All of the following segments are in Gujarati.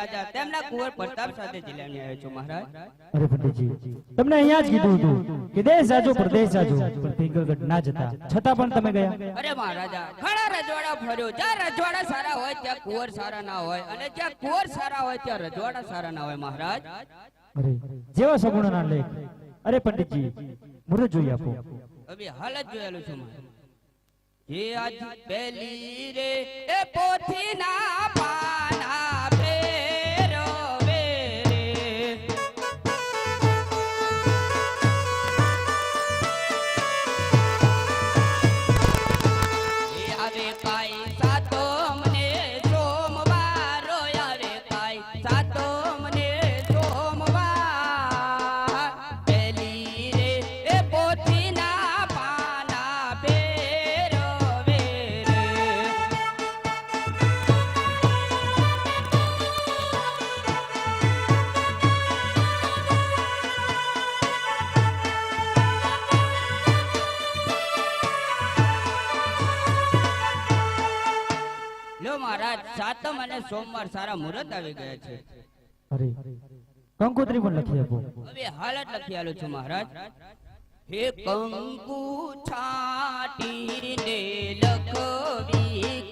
રાજા તેમના કુંવર પ્રતાપ સાથે જિલ્લાની આવ્યો છું મહારાજ? અરે પંડિતજી તમને અહીંયા જ કીધું હતું કે દેશ જાજો પ્રદેશ જાજો પણ પિંગલગઢ ના જતા. છતાં પણ તમે ગયા? અરે મહારાજા ઘણા રજવાડા ફર્યો. જ્યાં રજવાડા સારા હોય ત્યાં કુંવર સારા ના હોય. અને જ્યાં કુંવર સારા હોય ત્યાં રજવાડા સારા ના હોય મહારાજ. અરે જેવા સગુણના લેખ. અરે પંડિતજી મુરત જોઈ આપો. હવે હાલ જ જોયેલું છું મહારાજ. આજ પેલી રે એ પોથી ના પાના સાતમ અને સોમવાર સારા મુહૂર્ત આવી ગયા છે. અરે કંકોત્રી પણ લખી આપો. હવે હાલત લખી આલો છું મહારાજ. હે કંકુ છાટીને લખવી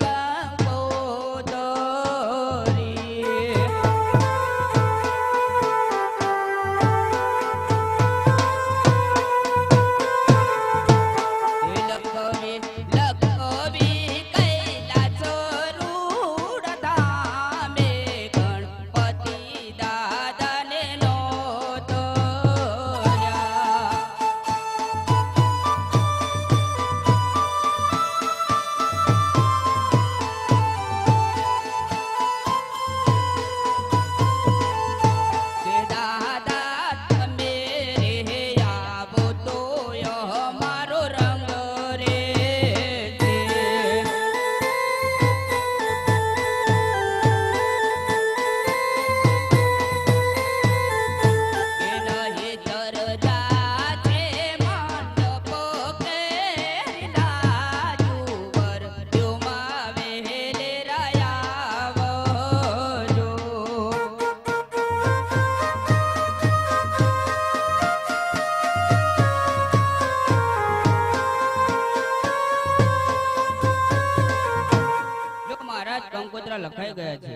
લખાઈ ગયા છે.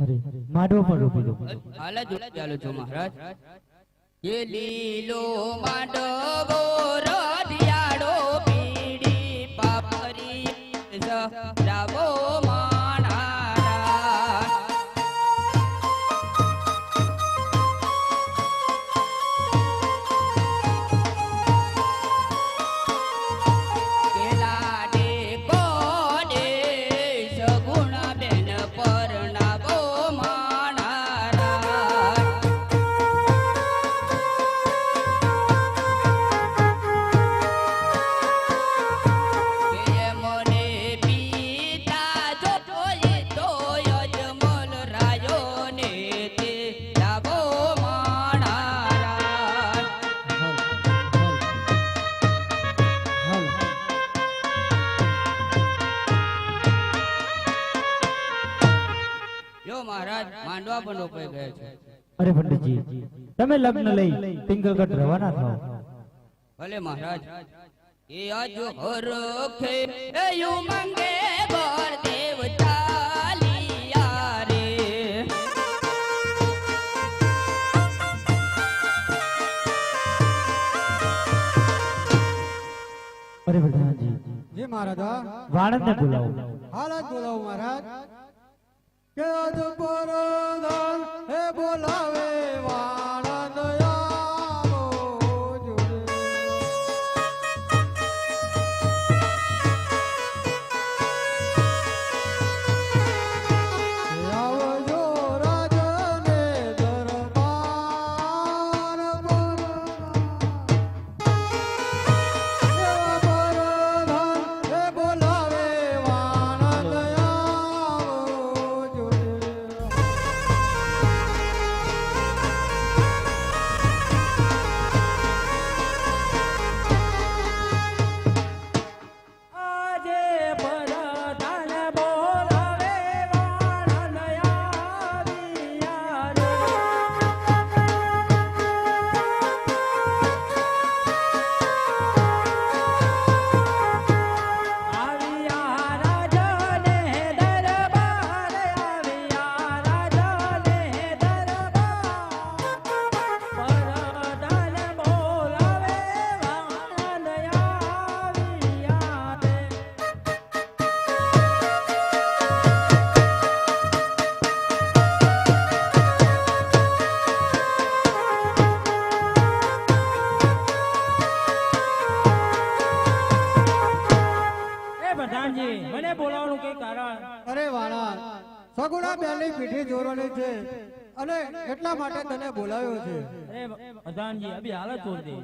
અરે માડવો પણ રોપી દો. હાલ જ ચાલુ છો મહારાજ. એ લીલો માંડવો દિયાડો પીડી પાપરી મહારાજ માંડવા પણ રોપાઈ ગયા છે. અરે પંડિતજી તમે લગ્ન લઈ પિંગલગઢ રવાના થાઓ. ભલે મહારાજ એ આજ હરખે એ યુ મંગે બોર દેવ ચાલિયા રે. અરે પ્રધાનજી જી મહારાજા. વાણંદને બોલાવો. હાલ જ બોલાવો મહારાજ. કે સગુણા પહેલી પીઠી જોરવાની છે. અને એટલા માટે તને બોલાવ્યો છે. અરે પ્રધાનજી અભી હાલત છોડ દે